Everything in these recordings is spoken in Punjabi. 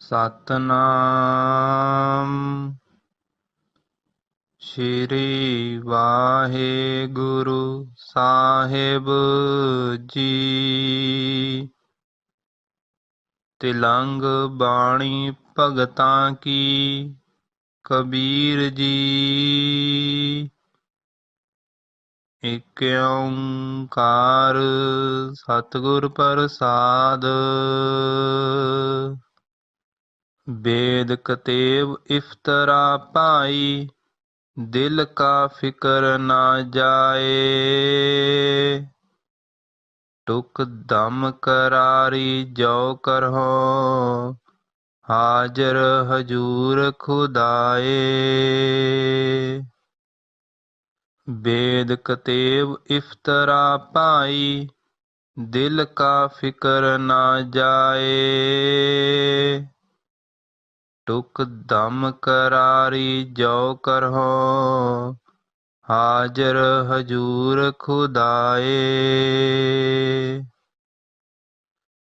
ਸਤਨਾਮ। ਸ਼੍ਰੀ ਵਾਹਿਗੁਰੂ ਸਾਹਿਬ ਜੀ। ਤਿਲੰਗ ਬਾਣੀ ਭਗਤਾਂ ਕੀ, ਕਬੀਰ ਜੀ। ਇਕ ਓੰਕਾਰ ਸਤਿਗੁਰ ਪ੍ਰਸਾਦ। ਵੇਦ ਕਤੇਬ ਇਫਤਰਾ ਪਾਈ ਦਿਲ ਕਾ ਫਿਕਰ ਨਾ ਜਾਏ। ਟੁਕ ਦਮ ਕਰਾਰੀ ਜੋ ਕਰਹੋ, ਹਾਜ਼ਰ ਹਜੂਰ ਖੁਦਾਏ। ਵੇਦ ਕਤੇਬ ਇਫਤਰਾ ਪਾਈ ਦਿਲ ਕਾ ਫਿਕਰ ਨਾ ਜਾਏ। ਟੁਕ ਦਮ ਕਰਾਰੀ ਜੋ ਕਰਹੋ, ਹਾਜ਼ਰ ਹਜੂਰ ਖੁਦਾਏ।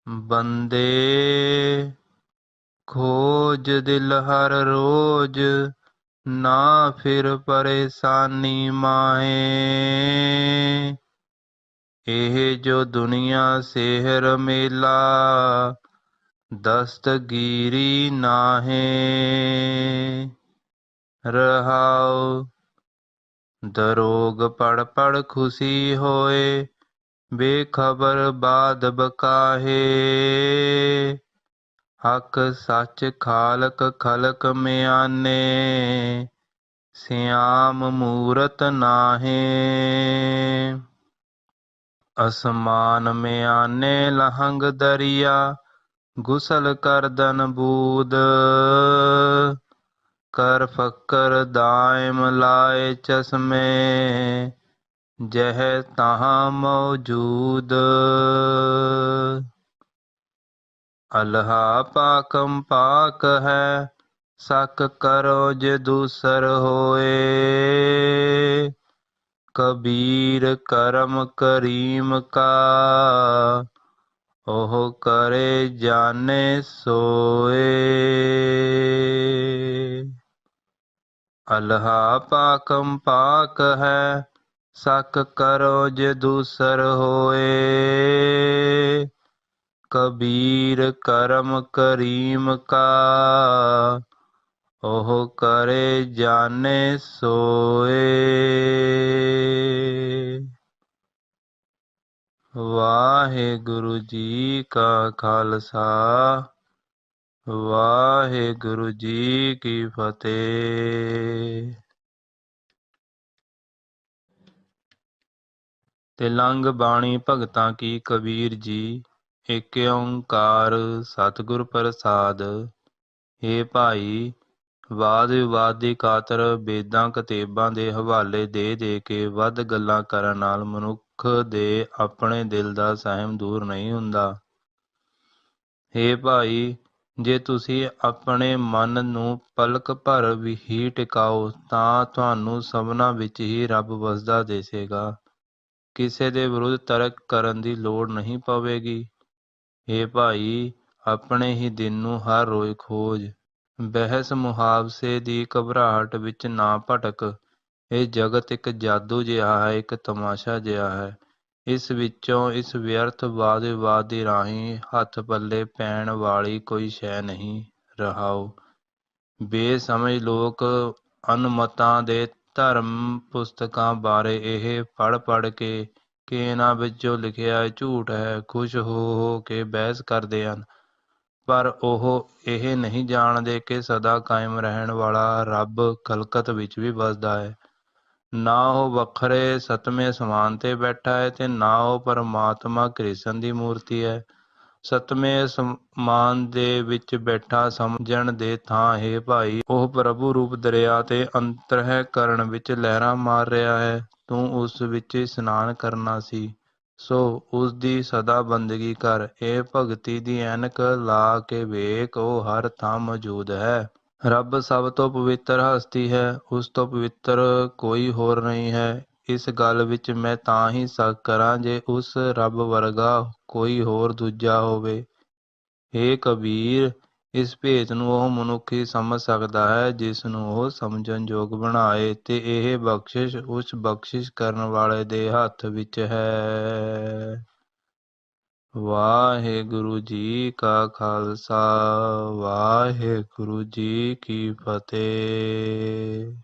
ਬੰਦੇ ਖੋਜ ਦਿਲ ਹਰ ਰੋਜ, ਨਾ ਫਿਰ ਪਰੇਸ਼ਾਨੀ ਮਾਏ ਇਹ ਜੋ ਦੁਨੀਆ ਸਿਹਰ ਮੇਲਾ ਦਸਤਗੀਰੀ ਨਾਹੇ, ਰਹਾਉ। ਦਰੋਗ ਪੜ ਪੜ ਖੁਸ਼ੀ ਹੋਏ, ਬੇਖਬਰ ਬਾਦ ਬਕਾਹੇ। ਹਕ ਸੱਚ ਖਾਲਕ ਖਲਕ ਮਿਆਨੇ, ਸਿਆਮ ਮੂਰਤ ਨਾਹੇ। ਅਸਮਾਨ ਮਿਆਨੇ ਲਹੰਗ ਦਰਿਆ ਗੁਸਲ ਕਰਦਨ ਬੂਦ, ਕਰ ਫਕਰ ਦਾਇਮ ਲਾਏ ਚਸ਼ਮੇ, ਜਹ ਤਹਾਂ ਮੌਜੂਦ। ਅਲਹਾ ਪਾਕਮ ਪਾਕ ਹੈ ਸਕ ਕਰੋ ਜੇ ਦੂਸਰ ਹੋਏ। ਕਬੀਰ ਕਰਮ ਕਰੀਮ ਕਾ ਉਹ ਕਰੇ ਜਾਣੇ ਸੋਏ। ਅਲਹਾ ਪਾਕਮ ਪਾਕ ਹੈ ਸਕ ਕਰੋ ਜੇ ਦੂਸਰ ਹੋਏ। ਕਬੀਰ ਕਰਮ ਕਰੀਮ ਕਾ, ਉਹ ਕਰੇ ਜਾਣੇ ਸੋਏ। ਵਾਹਿਗੁਰੂ ਜੀ ਕਾ ਖਾਲਸਾ, ਵਾਹਿਗੁਰੂ ਜੀ ਕੀ ਫਤਿਹ। ਤਿਲੰਗ ਬਾਣੀ ਭਗਤਾਂ ਕੀ ਕਬੀਰ ਜੀ, ਏਕ ਓੰਕਾਰ ਸਤਿਗੁਰ ਪ੍ਰਸਾਦ। ਏ ਭਾਈ ਵਾਦ ਵਿਵਾਦ ਦੀ ਖਾਤਰ ਵੇਦਾਂ, ਕਤੇਬਾਂ ਦੇ ਹਵਾਲੇ ਦੇ ਦੇ ਕੇ ਵੱਧ ਗੱਲਾਂ ਕਰਨ ਨਾਲ ਮਨੁੱਖ ਦੇ ਆਪਣੇ ਦਿਲ ਦਾ ਸਹਿਮ ਦੂਰ ਨਹੀਂ ਹੁੰਦਾ। ਏ ਭਾਈ, ਜੇ ਤੁਸੀਂ ਆਪਣੇ ਮਨ ਨੂੰ ਪਲਕ ਭਰ ਵੀ ਹੀ ਟਿਕਾਓ, ਤਾਂ ਤੁਹਾਨੂੰ ਸਭਨਾ ਵਿੱਚ ਹੀ ਰੱਬ ਵਸਦਾ ਦਿਸੇਗਾ। ਕਿਸੇ ਦੇ ਵਿਰੁੱਧ ਤਰਕ ਕਰਨ ਦੀ ਲੋੜ ਨਹੀਂ ਪਵੇਗੀ। ਏ ਭਾਈ, ਆਪਣੇ ਹੀ ਦਿਨ ਨੂੰ ਹਰ ਰੋਜ਼ ਖੋਜ। ਬਹਿਸ ਮੁਹਾਵਸੇ ਦੀ ਘਬਰਾਹਟ ਵਿੱਚ ਨਾ ਭਟਕ। ਇਹ ਜਗਤ ਇੱਕ ਜਾਦੂ ਜਿਹਾ ਹੈ, ਇੱਕ ਤਮਾਸ਼ਾ ਜਿਹਾ ਹੈ। ਇਸ ਵਿੱਚੋਂ ਇਸ ਵਿਅਰਥ ਵਾਦ ਵਿਵਾਦ ਦੀ ਰਾਹੀਂ ਹੱਥ ਪੱਲੇ ਪੈਣ ਵਾਲੀ ਕੋਈ ਸ਼ੈ ਨਹੀਂ ਰਹਾਓ ਬੇਸਮਝ ਲੋਕ ਅਨਮਤਾਂ ਦੇ ਧਰਮ ਪੁਸਤਕਾਂ ਬਾਰੇ ਇਹ ਪੜ ਪੜ ਕੇ, ਕਿ ਇਹਨਾਂ ਵਿੱਚੋਂ ਲਿਖਿਆ ਝੂਠ ਹੈ, ਖੁਸ਼ ਹੋ ਹੋ ਕੇ ਬਹਿਸ ਕਰਦੇ ਹਨ। ਪਰ ਉਹ ਇਹ ਨਹੀਂ ਜਾਣਦੇ ਕਿ ਸਦਾ ਕਾਇਮ ਰਹਿਣ ਵਾਲਾ ਰੱਬ ਕਲਕਤ ਵਿੱਚ ਵੀ ਵਸਦਾ ਹੈ। ਨਾ ਉਹ ਵੱਖਰੇ ਸਤਵੇਂ ਸਮਾਨ ਤੇ ਬੈਠਾ ਹੈ ਤੇ ਨਾ ਉਹ ਪਰਮਾਤਮਾ ਕ੍ਰਿਸ਼ਨ ਦੀ ਮੂਰਤੀ ਹੈ। ਸਤਵੇਂ ਸਮਾਨ ਦੇ ਵਿੱਚ ਬੈਠਾ ਸਮਝਣ ਦੇ ਥਾਂ, ਹੈ ਭਾਈ, ਉਹ ਪ੍ਰਭੂ ਰੂਪ ਦਰਿਆ ਤੇ ਅੰਤਰਹਿ ਕਰਨ ਵਿੱਚ ਲਹਿਰਾਂ ਮਾਰ ਰਿਹਾ ਹੈ। ਤੂੰ ਉਸ ਵਿੱਚ ਇਸ਼ਨਾਨ ਕਰਨਾ ਸੀ। ਸੋ ਉਸ ਦੀ ਸਦਾ ਬੰਦਗੀ ਕਰ, ਇਹ ਭਗਤੀ ਦੀ ਐਨਕ ਲਾ ਕੇ ਵੇਖ, ਉਹ ਹਰ ਥਾਂ ਮੌਜੂਦ ਹੈ। ਰੱਬ ਸਭ ਤੋਂ ਪਵਿੱਤਰ ਹਸਤੀ ਹੈ, ਉਸ ਤੋਂ ਪਵਿੱਤਰ ਕੋਈ ਹੋਰ ਨਹੀਂ ਹੈ। ਇਸ ਗੱਲ ਵਿੱਚ ਮੈਂ ਤਾਂ ਹੀ ਸ਼ੱਕ ਕਰਾਂ ਜੇ ਉਸ ਰੱਬ ਵਰਗਾ ਕੋਈ ਹੋਰ ਦੂਜਾ ਹੋਵੇ। ਏ ਕਬੀਰ ਇਸ ਭੇਤ ਨੂੰ ਉਹ ਮਨੁੱਖ ਹੀ ਸਮਝ ਸਕਦਾ ਹੈ, ਜਿਸ ਨੂੰ ਉਹ ਸਮਝਣ ਯੋਗ ਬਣਾਏ, ਤੇ ਇਹ ਬਖਸ਼ਿਸ਼ ਉਸ ਬਖਸ਼ਿਸ਼ ਕਰਨ ਵਾਲੇ ਦੇ ਹੱਥ ਵਿੱਚ ਹੈ। ਵਾਹਿਗੁਰੂ ਜੀ ਕਾ ਖਾਲਸਾ, ਵਾਹਿਗੁਰੂ ਜੀ ਕੀ ਫਤਿਹ।